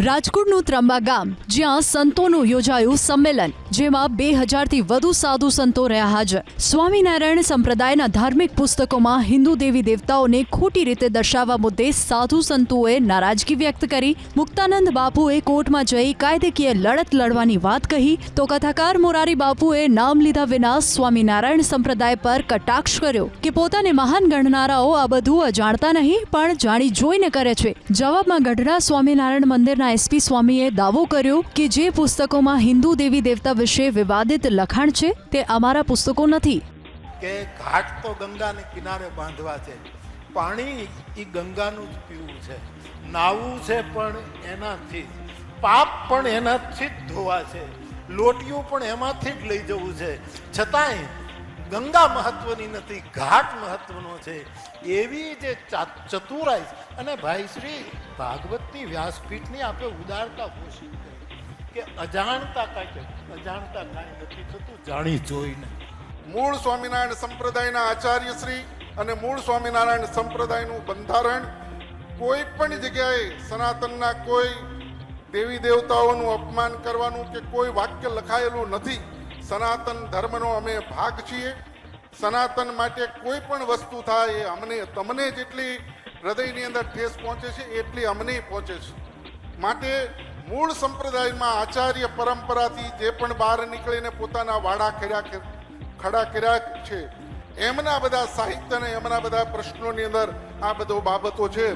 રાજકોટનું ત્રંબા ગામ, જ્યાં સંતોનું યોજાયું સંમેલન, જેમાં બે હજારથી વધુ સાધુ સંતો રહ્યા હાજર. સ્વામિનારાયણ સંપ્રદાયના ધાર્મિક પુસ્તકોમાં હિન્દુ દેવી દેવતાઓને ખોટી રીતે દર્શાવવા મુદ્દે સાધુ સંતોએ નારાજગી વ્યક્ત કરી. મુક્તાનંદ બાપુએ કોર્ટમાં જઈ કાયદેકીય લડત લડવાની વાત કહી. તો કથાકાર મોરારી બાપુએ નામ લીધા વિના સ્વામિનારાયણ સંપ્રદાય પર કટાક્ષ કર્યો કે પોતાને મહાન ગણનારાઓ આ બધું અજાણતા નહીં, પણ જાણી જોઈને કરે છે. જવાબમાં ગઢડા સ્વામિનારાયણ મંદિરના એસપી સ્વામીએ દાવો કર્યો કે જે પુસ્તકોમાં હિન્દુ દેવી દેવતા વિશે વિવાદિત લખાણ છે, તે અમારા પુસ્તકો નથી. કે ઘાટ તો ગંગાને કિનારે બાંધવા છે. પાણી એ ગંગાનું જ પીવું છે. નાવું છે પણ એનાથી. પાપ પણ એનાથી જ ધોવા છે. લોટિયું પણ એમાંથી જ લઈ જવું છે. છતાંય ગંગા મહત્વની નથી, ઘાટ મહત્વનો છે. એવી જે ચતુરાઈ અને ભાઈ શ્રી ભાગવતની વ્યાસપીઠની આપણે ઉદારતા પોષી કે અજાણતા કાંઈ અજાણતા કાંઈ નથી થતું, જાણી જોઈને મૂળ સ્વામિનારાયણ સંપ્રદાયના આચાર્ય શ્રી અને મૂળ સ્વામિનારાયણ સંપ્રદાયનું બંધારણ કોઈ પણ જગ્યાએ સનાતનના કોઈ દેવી દેવતાઓનું અપમાન કરવાનું કે કોઈ વાક્ય લખાયેલું નથી સનાતન ધર્મનો અમે ભાગ છીએ. સનાતન માટે કોઈ પણ વસ્તુ થાય એ અમને, તમને જેટલી હૃદયની અંદર ઠેસ પહોંચે છે, એટલી અમને પહોંચે છે. માટે મૂળ સંપ્રદાયમાં આચાર્ય પરંપરાથી જે પણ બહાર નીકળીને પોતાના વાડા કર્યા ખડા કર્યા છે, એમના બધા સાહિત્ય અને એમના બધા પ્રશ્નોની અંદર આ બધો બાબતો છે.